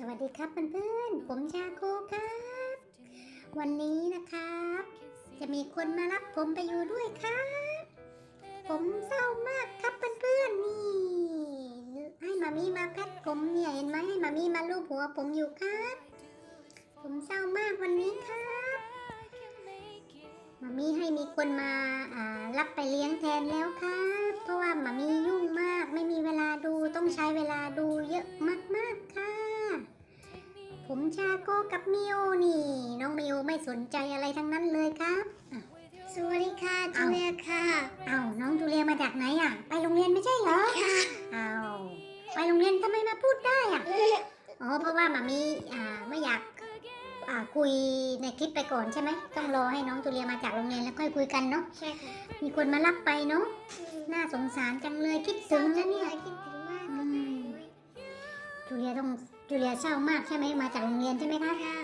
สวัสดีครับเพื่อนๆ ผมชาโคครับ วันนี้นะครับ จะมีคนมารับผมไปอยู่ด้วยครับ ผมเศร้ามากครับเพื่อนๆนี่ ให้มามีมาแพทผมเนี่ยเห็นไหมให้มามีมาลูบหัวผมอยู่ครับ ผมเศร้ามากวันนี้ครับมามีให้มีคนมาอ่ารับไปเลี้ยงแทนแล้วครับ เพราะว่ามามียุ่งมากไม่มีเวลาดูต้องใช้เวลาดูเยอะมากๆค่ะ ผมชาโก้กับมิโอนี่ น้องมิโอไม่สนใจอะไรทั้งนั้นเลยครับอ้าวสวัสดีค่ะจูเลียค่ะอ้าวน้องจูเลียมาจากไหนอะ ไปโรงเรียนไม่ใช่เหรออ้าวไปโรงเรียนทำไมมาพูดได้อะ อ๋อ เพราะว่ามามีอ่าไม่อยากอ่าคุยในคลิปไปก่อนใช่ไหม ต้องรอให้น้องจูเลียมาจากโรงเรียนแล้วค่อยคุยกันเนาะ ใช่ค่ะมีคนมารับไปเนาะ น่าสงสารจังเลยคิดถึงนะเนี่ย คิดถึงมากอืมจูเลียต้อง จูเลียเศร้ามากใช่ไหมมาจากโรงเรียนใช่ไหมคะค่ะ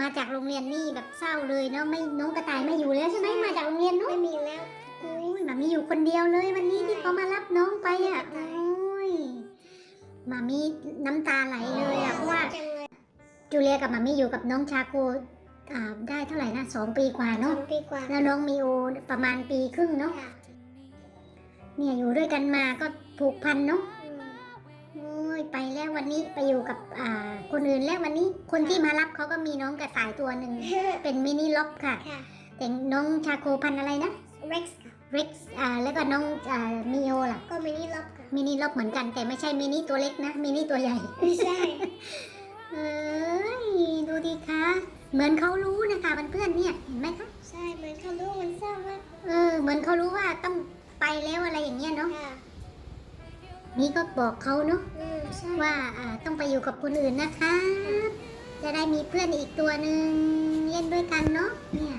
มาจากโรงเรียนนี่แบบเศร้าเลยเนาะไม่น้องกระต่ายไม่อยู่แล้วใช่ไหมมาจากโรงเรียนเนาะไม่มีแล้วโอ้ยมามีอยู่คนเดียวเลยวันนี้ที่เขามารับน้องไปอะโอ้ยมามีน้ำตาไหลเลยอะเพราะว่าจังเลยจูเลียกับมามีอยู่กับน้องชาโกอ่าได้เท่าไหร่นะสองปีกว่าสอเนาะงปีกว่าแล้วน้องมีโอประมาณปีครึ่งเนาะค่ะเนี่ยอยู่ด้วยกันมาก็ผูกพันเนาะอืมโอ้ ยไปแล้ววันนี้ไปอยู่กับอ่าคนอื่นแล้ววันนี้คนที่มารับเขาก็มีน้องกระต่ายตัวหนึ่งเป็นมินิล็อบค่ะ ค่ะแต่น้องชาโคพันธุ์อะไรนะ Rex ค่ะริกอ่าแล้วก็น้องอ่ามิโอล่ะก็มินิล็อกค่ะมินิล็อบเหมือนกัน แต่ไม่ใช่มินิตัวเล็กนะมินิตัวใหญ่ ไม่ใช่ เอ้ยดูดิคะเหมือนเขารู้นะคะเพื่อนๆเนี่ยเห็นไหมคะใช่เหมือนเขารู้มันเศร้ามากเออเหมือนเขารู้ว่าต้องไปแล้วอะไรอย่างเงี้ยเนาะ ค่ะ นี่ก็บอกเขาเนาะอืมใช่ว่าอ่าต้องไปอยู่กับคนอื่นนะคะจะได้มีเพื่อนอีกตัวหนึ่งเล่นด้วยกันเนาะเนี่ย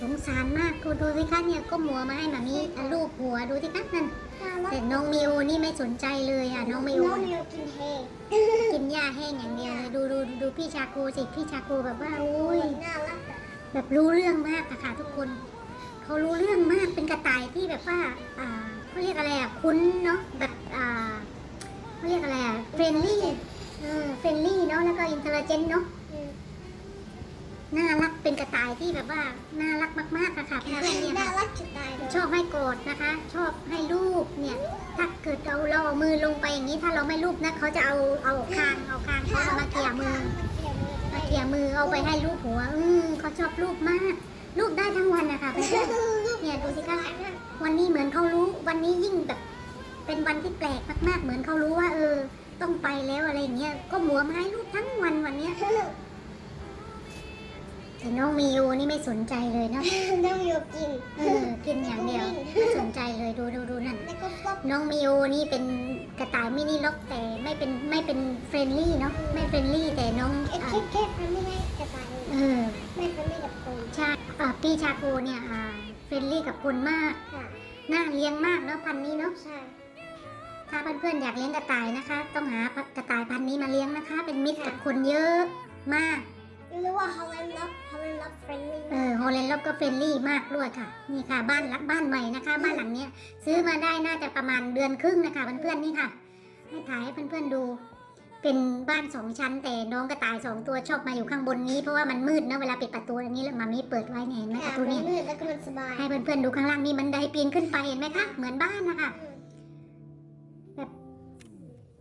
สงสารมากคุณดูสิคะเนี่ยก็มัวมาให้มามีอะลูกหัวดูสิคะนั่นน่ารักแต่น้องมิวนี่ไม่สนใจเลยอะน้องมิวน้องมิวกินเฮงกินหญ้าแห้งอย่างเดียวเลยดูดูดูพี่ชาโคสิพี่ชาโคแบบว่าอุ้ยน่ารักอะแบบรู้เรื่องมากอะค่ะทุกคน เขารู้เรื่องมากเป็นกระต่ายที่แบบว่าอ่าเขาเรียกอะไรอะคุ้นเนาะแบบอ่าเขาเรียกอะไรอะเฟรนลี่เออเฟรนลี่เนาะแล้วก็อินเทลเจนเนาะอืมน่ารักเป็นกระต่ายที่แบบว่าน่ารักมากๆอะค่ะเพื่อนๆเนี่ยน่าค่ะรักจุดตายเลยชอบให้กอดนะคะ ชอบให้ลูบเนี่ย ถ้าเกิดเราเราเอามือลงไปอย่างนี้ถ้าเราไม่ลูบนะเขาจะเอาเอาคางเอาคางเขามาเกี่ยมือมาเกี่ยมือเอาไปให้ลูบหัว อืมเขาชอบลูบมาก ลูบได้ทั้งวันนะคะเพื่อนๆเนี่ยดูสิคะวันนี้เหมือนเขารู้ วันนี้ยิ่งแบบเป็นวันที่แปลกมากๆ เหมือนเขารู้ว่า เออ ต้องไปแล้วอะไรอย่างเงี้ยก็หมัวมาให้ลูกทั้งวันวันเนี้ยแต่น้องมิวนี่ไม่สนใจเลยเนาะน้องมิวกินเออกินอย่างเดียวไม่สนใจเลยดูดูดูนั่นแล้วก็ป๊อปน้องมิวนี่เป็น กระต่ายมินิล็อกแต่ไม่เป็นไม่เป็นเฟรนลี่เนาะไม่เฟรนลี่แต่น้องแค่อ่าแค่แค่ทำไม่ให้กระต่ายเลยเออไม่ทำไม่กับคนใช่อ่าพี่ชาโกเนี่ยอ่าเฟรนลี่กับคนมากค่ะน่าเลี้ยงมากเนาะพันธุ์นี้เนาะใช่ถ้าเพื่อนๆอยากเลี้ยงกระต่ายนะคะ ต้องหากระต่ายพันธุ์นี้มาเลี้ยงนะคะ เป็นมิตรกับคนเยอะมาก หรือว่าฮอลแลนด์ล็อบฮอลแลนด์ล็อบเฟรนลี่เออโฮเลนด์ล็อบก็เฟรนลี่มากด้วยค่ะ นี่ค่ะบ้านหลังบ้านใหม่นะคะ บ้านหลังเนี้ย ซื้อมาได้น่าจะประมาณเดือนครึ่งนะคะเพื่อนๆนี่ค่ะ ให้ถ่ายให้เพื่อนๆดู เป็นบ้านสองชั้น แต่น้องกระต่ายสองตัวชอบมาอยู่ข้างบนนี้เพราะว่ามันมืดนะเวลาปิดประตูอันนี้แล้วมามีเปิดไว้เนี่ยเห็นไหมปค่ะระตูมันเนี่ยมืดแล้วก็มันสบายให้เพื่อนๆดูข้างล่างนี่มันไดปีนขึ้นไปเห็นไหมคะเหมือนบ้านนะคะ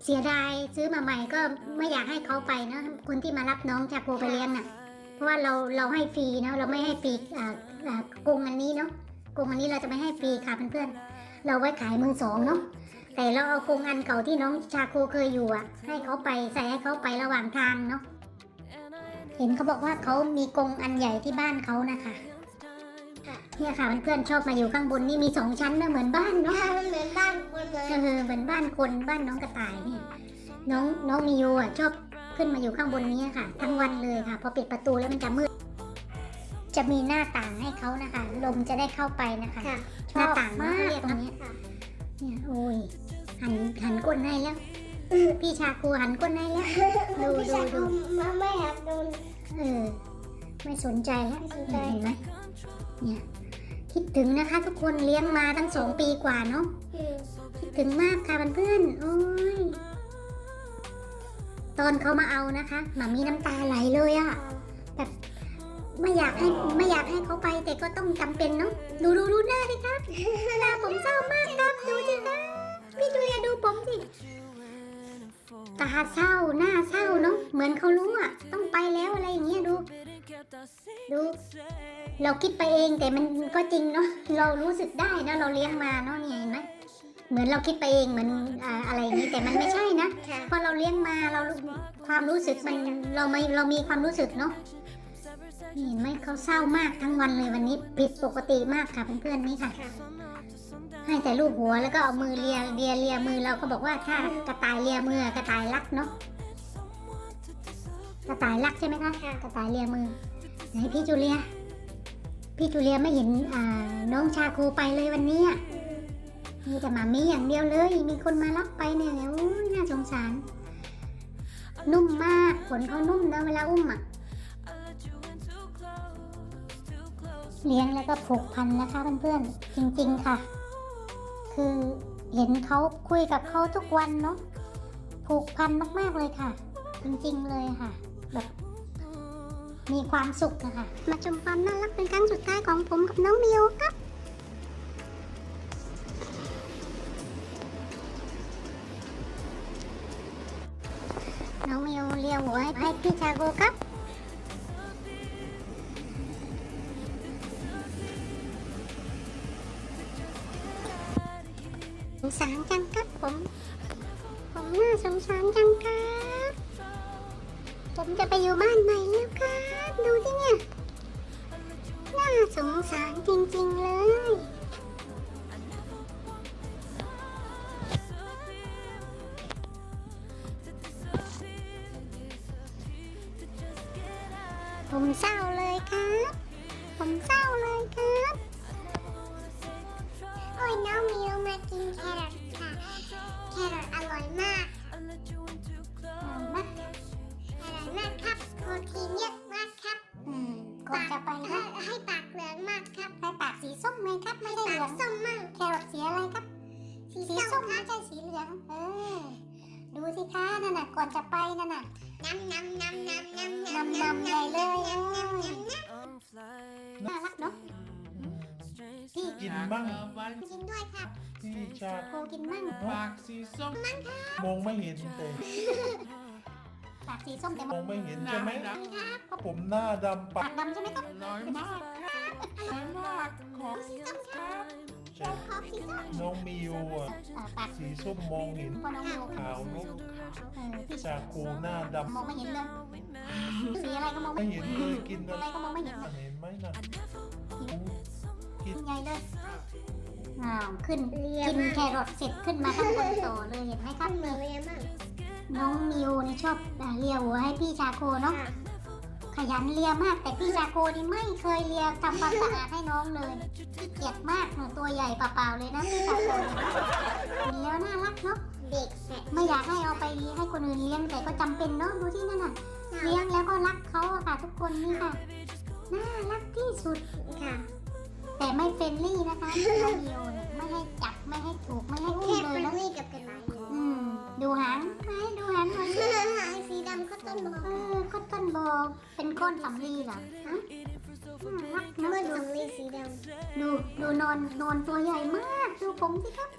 เสียดายซื้อมาใหม่ก็ไม่อยากให้เขาไปนะคนที่มารับน้องจากโกไปเลี้ยงน่ะ เพราะว่าเราเราให้ฟรีเนาะเราไม่ให้ฟรีอ่าอ่ากรงอันนี้เนาะกรงอันนี้เราจะไม่ให้ฟรีค่ะเพื่อนๆเราไว้ขายมือสองเนาะแต่เราเอากรงอันเก่าที่น้องชาโคเคยอยู่อะ ให้เขาไปใส่ให้เขาไประหว่างทางเนาะเห็นเขาบอกว่าเขามีกรงอันใหญ่ที่บ้านเขานะคะ เนี่ยค่ะเพื่อนๆชอบมาอยู่ข้างบนนี่มีสองชั้นนะเหมือนบ้านเนาะค่ะมันเหมือนบ้านคนเลยเออเหมือนบ้านคนบ้านน้องกระต่ายเนี่ยน้องน้องมิโยอะชอบขึ้นมาอยู่ข้างบนนี้ค่ะ ทั้งวันเลยค่ะ พอปิดประตูแล้วมันจะมืด จะมีหน้าต่างให้เขานะคะ ลมจะได้เข้าไปนะคะค่ะหน้าต่างนะเขาเรียกตรงนี้ค่ะเนี่ยโอ้ยหันหันก้นให้แล้วพี่ชาคูหันก้นให้แล้วดูพี่ชายดูเขามาไม่หักโดนเออไม่สนใจแล้วไม่สนใจเห็นไหมเนี่ย คิดถึงนะคะทุกคนเลี้ยงมาตั้งสองปีกว่าเนาะอืมคิดถึงมากค่ะเพื่อนๆโอ้ยตอนเขามาเอานะคะหมามีน้ำตาไหลเลยอะแบบไม่อยากให้ไม่อยากให้เขาไปแต่ก็ต้องจำเป็นเนาะดูดูดูหน้าดิครับหน้าผมเศร้ามากครับดูสิครับพี่จูเลียดูผมสิตาเศร้าหน้าเศร้าเนาะเหมือนเขารู้อะต้องไปแล้วอะไรอย่างเงี้ยดู ดูเราคิดไปเองแต่มันก็จริงเนาะเรารู้สึกได้นะเราเลี้ยงมาเนาะเนี่ยเห็นไหมเหมือนเราคิดไปเองเหมือนอะไรอย่างนี้แต่มันไม่ใช่นะค่ะพอเราเลี้ยงมาเราความรู้สึกมันเราไม่เรามีความรู้สึกเนาะเห็นไหมเขาเศร้ามากทั้งวันเลยวันนี้ผิดปกติมากค่ะเพื่อนๆนี่ค่ะ ให้แต่ลูกหัวแล้วก็เอามือเลียเลียเลียมือเราก็บอกว่าถ้ากระต่ายเลียมือกระต่ายรักเนาะกระต่ายรักใช่ไหมคะกระต่ายเลียมือ ไหนพี่จูเลีย พี่จูเลียไม่เห็นน้องชาคูไปเลยวันนี้มีแต่มามีอย่างเดียวเลย มีคนมารับไปเนี่ยโอ้ยน่าสงสาร นุ่มมากขนเขานุ่มนะเวลาอุ้มอะเลี้ยงแล้วก็ผูกพันนะคะเพื่อนๆ จริงๆค่ะ คือเห็นเขาคุยกับเขาทุกวันเนาะผูกพันมากๆเลยค่ะ จริงๆเลยค่ะแบบ มีความสุขอะค่ะมาชมความน่ารักเป็นครั้งสุดท้ายของผมกับน้องมิวครับน้องมิวเลียวหัวให้ให้พี่ชาโกครับสงสารจังครับผม ผมน่าสงสารจังครับ ผมจะไปอยู่บ้านใหม่แล้วครับ ดูสิเนี่ย น่าสงสารจริง ๆ เลย ผมเศร้าเลยครับ ผมเศร้าเลยครับ โอ้ยน้องมิวมากินแครอท ไหมครับไม่ได้เหปาลืกองส้มมากแครอทสีอะไรครับ สีสีส้ส้มมครัไม่บใช่สีเหลืองเออดูสิคะนั่นน่ะก่อนจะไปนั่นน่ะน้ำน้ำน้ำน้ำน้ำนำนำใหญ่เลยน้ำน้ำน้ำน้น่ารักเนาะพี่กินบ้างำกินด้วยครับพี่ชาโคกินมั่งปากสีส้มมองไม่เห็นแต่ปากสีส้มแต่มมองไม่เห็นใช่ไหมครับผมหน้าดำปาปากกดำใช่ไหมครับน้อยมาก น้อยมาขอสีส้มครับใช่ขอสีส้มน้องมิวอะสีส้มมองเห็นพอน้องมิวขาวนุกเออพี่ชาคูหน้ามองไม่เห็นเลยสีอะไรก็มองไม่เห็นเลยกินอะไรก็มองไม่เห็นเห็นไหมนะกินใหญ่เลยอ้าวขึ้นกินแครอทเสร็จขึ้นมาข้างบนโตเลยเห็นไหมครับมืนี่อนเรียนมากน้องมิวนี่ชอบเลียหัวให้พี่ชาโคเนาะ ขยันเลียมาก แต่พี่ชาโคนี่ไม่เคยเลียทำความสะอาดให้น้องเลยขี้เกียจมากหนูตัวใหญ่เปล่าๆเลยนะพี่ชาโคเห็นแล้วน่ารักเนาะเด็กแไม่อยากให้เอาไปให้คนอื่นเลี้ยงแต่ก็จำเป็นเนาะดูที่นั่นน่ะเลี้ยงแล้วก็รักเขาอะค่ะทุกคนนี่ค่ะน่ารักที่สุดค่ะ แต่ไม่เฟรนลี่นะคะน้องเนี่ยไม่ให้จับไม่ให้ถูกไม่ให้อุ้แค่มเลเป็ยนนะนี่กับกระต่ายอืม ดูหางไหนดูหางหน่อยสิสีดำก็ต้นบอกเออคอตตอนบอลเป็นก้อนสำลีเหรอฮะน่ารักเนเมื่อสำลีสีดำดูดูนอนนอนตัวใหญ่มากดูผมสิครับ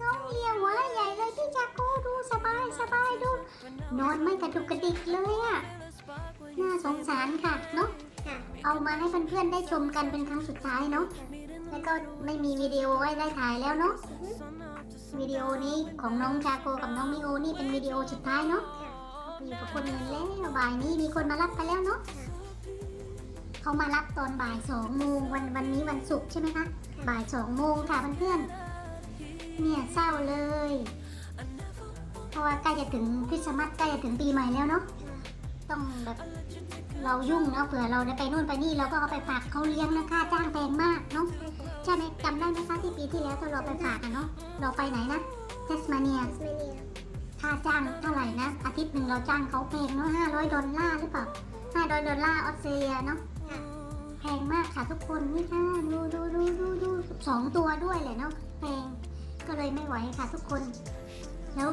น้องเลียหัวใหญ่เลยพี่จากโก้ดูสบายสบายดู นอนไม่กระดุกกระดิกเลยอะน่าสงสารค่ะเนาะค่ะเอามาให้เพื่อนๆได้ชมกันเป็นครั้งสุดท้ายเนาะแล้วก็ไม่มีวิดีโอให้ได้ถ่ายแล้วเนาะ วิดีโอนี้ของน้องชาโกกับน้องมิโอนี่เป็นวิดีโอสุดท้ายเนาะอยู่กับคนอื่นแล้วบ่ายนี้มีคนมารับไปแล้วเนาะเขามารับตอนบ่ายสองโมงวันวันนี้วันศุกร์ใช่ไหมคะบ่ายสองโมงค่ะเพื่อนๆเนี่ยเศร้าเลย เพราะว่าใกล้จะถึงคริสต์มาสใกล้จะถึงปีใหม่แล้วเนาะต้องแบบเรายุ่งเนาะเผื่อเราได้ไปนู่นไปนี่เราก็เอาไปฝากเขาเลี้ยงนะค่าจ้างแพงมากเนาะ ใช่ไหมจำได้ไหมคะที่ปีที่แล้วที่เราไปฝากอะเนาะเราไปไหนนะเทสมาเนียไม่เนี่ยค่าจ้างเท่าไหร่นะ อาทิตย์หนึ่งเราจ้างเขาแพงเนาะห้าร้อยดอลลาร์หรือเปล่าห้าร้อยดอลลาร์ออสเตรเลียเนาะค่ะแพงมากค่ะทุกคนนี่ค่ะดูดูดูดูดูสองตัวด้วยเลยเนาะแพงก็เลยไม่ไหวค่ะทุกคน แล้ว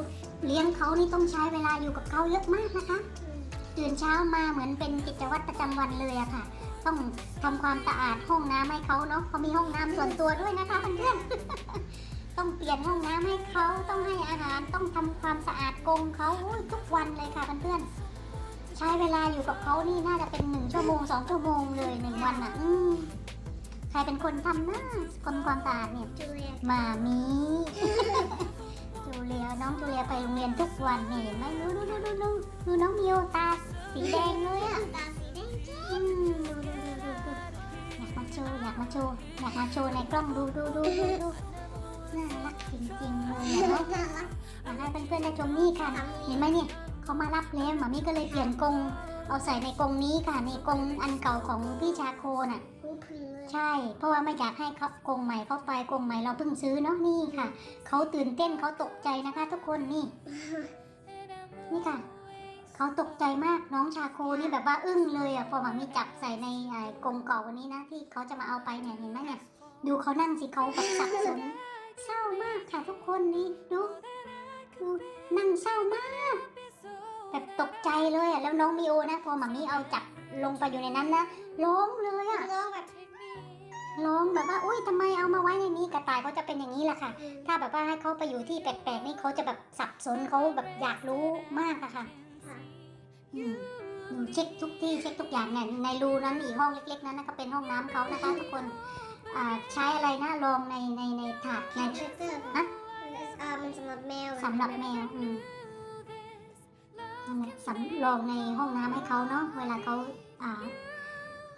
เลี้ยงเขานี่ต้องใช้เวลาอยู่กับเขาเยอะมากนะคะตื่นเช้ามาเหมือนเป็นกิจวัตรประจำวันเลยอะค่ะ ต้องทำความสะอาดห้องน้ำให้เขาเนาะเขามีห้องน้ำส่วนตัวด้วยนะคะเพื่อนๆต้องเปลี่ยนห้องน้ำให้เขาต้องให้อาหารต้องทำความสะอาดกรงเขาอุ๊ยทุกวันเลยค่ะเพื่อนๆใช้เวลาอยู่กับเขานี่น่าจะเป็นหนึ่งชั่วโมงสองชั่วโมงเลยหนึ่งวันอะอืมใครเป็นคนทำนะคนความสะอาดเนี่ยจูเลียมามีจูเลียน้องจูเลียไปโรงเรียนทุกวันนี่เห็นไหมดูดูดูดูดูดูน้องมิวตาสีแดงเลยอะตาสีแดงอืมดูดูดูดูดูอยากมา โชว์อยากมาโชว์อยากมาโชว์ในกล้องดูดูดูดูดูน่ารักจริงๆเลยเนาะน่ารักอยากให้เพื่อนๆได้ชมนี่ค่ะเห็นไหมเนี่ยเขามารับแล้วหมามี่ก็เลยเปลี่ยนกรงเอาใส่ในกรงนี้ค่ะในกรงอันเก่าของพี่ชาโคน่ะใช่ เพราะว่าไม่อยากให้เขากรงใหม่เข้าไปกรงใหม่เราเพิ่งซื้อเนาะนี่ค่ะเขาตื่นเต้นเขาตกใจนะคะ ทุกคนนี่นี่ค่ะ เขาตกใจมากน้องชาโคนี่แบบว่าอึ้งเลยอะพอหมามีจับใส่ในกรงเก่าวันนี้นะ ที่เขาจะมาเอาไปเนี่ยเห็นไหมเนี่ย ดูเขานั่งสิเขาแบบสับสนเศร้ามากค่ะทุกคนนี่ดูดูนั่งเศร้ามากแบบตกใจเลยอะแล้วน้องมิโอนะ พอหมามีเอาจับลงไปอยู่ในนั้นนะร้องเลยอะร้องแบบร้องแบบว่าอุ้ยทำไมเอามาไว้ในนี้กระต่ายเขาจะเป็นอย่างนี้แหละค่ะ ถ้าแบบว่าให้เขาไปอยู่ที่แปลกๆนี่เขาจะแบบสับสนเขาแบบอยากรู้มากอะค่ะ หนูเช็คทุกที่เช็คทุกอย่างเนี่ยในรูนั้นอีกห้องเล็กๆนั้นนะก็เป็นห้องน้ำเขานะคะ ทุกคนอ่าใช้อะไรนะลองในในในถาดในเทรเตอร์ฮะ อ่ามันสำหรับแมวสำหรับแมวอืมนั่นแหละสำรองในห้องน้ำให้เขาเนาะเวลาเขาอ่า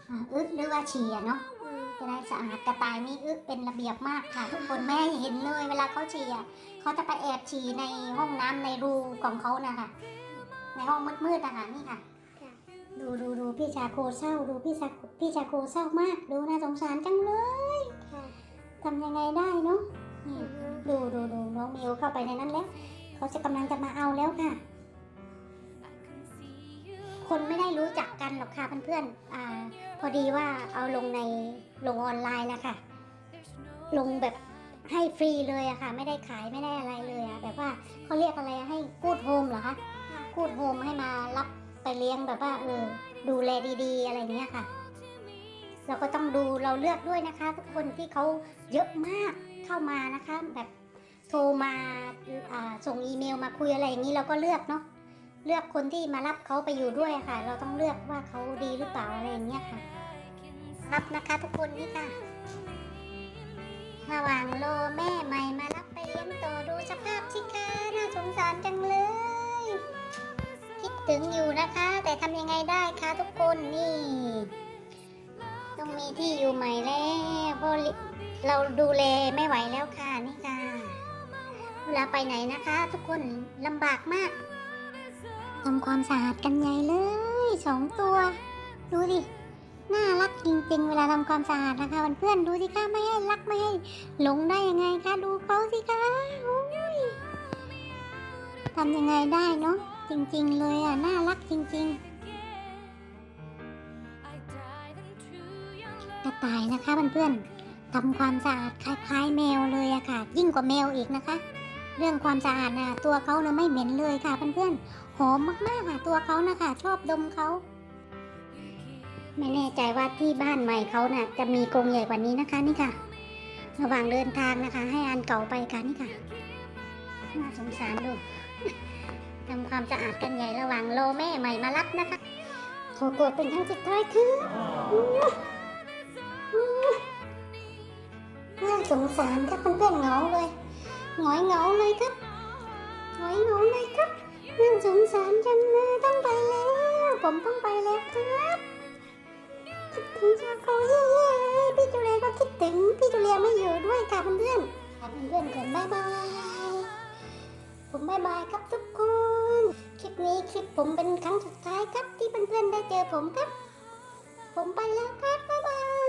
อ่าอึหรือว่าฉี่อะเนาะ อืมจะได้สะอาดกระต่ายนี่อึเป็นระเบียบมากค่ะ ทุกคนแม่เห็นเลย เวลาเขาฉี่อะเขาจะไปแอบฉี่ในห้องน้ำในรูของเขานะคะ ในห้องมืดๆนะคะนี่ค่ะ ดูดูดูพี่ชาโคเศร้า ดูพี่ชาพี่ชาโคเศร้ามาก ดูน่าสงสารจังเลยค่ะทำยังไงได้เนาะนี่อือฮึดูดูดูน้องมิวเข้าไปในนั้นแล้ว เขาจะกำลังจะมาเอาแล้วค่ะ คนไม่ได้รู้จักกันหรอกค่ะเพื่อนๆอ่าพอดีว่าเอาลงในลงออนไลน์นะคะลงแบบให้ฟรีเลยอะค่ะ ไม่ได้ขายไม่ได้อะไรเลยอะแบบว่าเขาเรียกอะไรอะให้กูดโฮมเหรอคะ กูดโฮมให้มารับไปเลี้ยงแบบว่าเออดูแลดีๆ อะไรเงี้ยค่ะ เราก็ต้องดูเราเลือกด้วยนะคะ ทุกคนที่เขาเยอะมากเข้ามานะคะ แบบโทรมาอ่าส่งอีเมลมาคุยอะไรอย่างนี้เราก็เลือกเนาะเลือกคนที่มารับเขาไปอยู่ด้วยค่ะ เราต้องเลือกว่าเขาดีหรือเปล่าอะไรอย่างเงี้ยค่ะ รับนะคะทุกคนนี่ค่ะระหว่างรอแม่ใหม่มารับไปเลี้ยงต่อดูสภาพสิคะน่าสงสารจังเลย ถึงอยู่นะคะ แต่ทำยังไงได้คะทุกคนนี่ ต้องมีที่อยู่ใหม่แล้วเพราะเราดูแลไม่ไหวแล้วค่ะนี่ค่ะ เวลาไปไหนนะคะ ทุกคนลำบากมากทำความสะอาดกันใหญ่เลยสองตัว ดูดิน่ารักจริงๆ เวลาทำความสะอาดนะคะเพื่อนๆดูสิคะไม่ให้รักไม่ให้หลงได้ยังไงคะดูเขาสิคะทำยังไงได้เนาะ จริง ๆ เลยอะ น่ารักจริง ๆ กระต่ายนะคะเพื่อนๆทำความสะอาดคล้ายๆ แมวเลยอะค่ะ ยิ่งกว่าแมวอีกนะคะ เรื่องความสะอาดนะตัวเขาเนี่ยไม่เหม็นเลยค่ะเพื่อนๆหอมมากๆค่ะตัวเขานะคะ ชอบดมเขาไม่แน่ใจว่าที่บ้านใหม่เขาน่ะจะมีกรงใหญ่กว่านี้นะคะนี่ค่ะ ระหว่างเดินทางนะคะ ให้อันเก่าไปค่ะนี่ค่ะน่าสงสารดู ทำความสะอาดกันใหญ่ระหว่างรอแม่ใหม่มารับนะคะขอกดเป็นครั้งสุดท้ายคือน่าสงสารครับเพื่อนๆเหงาเลยหงอยเหงาเลยครับหงอยเหงาเลยครับน่าสงสารจังเลยต้องไปแล้ว ผมต้องไปแล้วครับคิดถึงชาโคเย่ๆพี่จูเลียก็คิดถึงพี่จูเลียไม่อยู่ด้วยค่ะเพื่อนๆเพื่อนๆก่อนบายบาย ผมบายบายครับทุกคน คลิปนี้คลิปผมเป็นครั้งสุดท้ายครับที่เพื่อนๆได้เจอผมครับ ผมไปแล้วครับบ๊ายบาย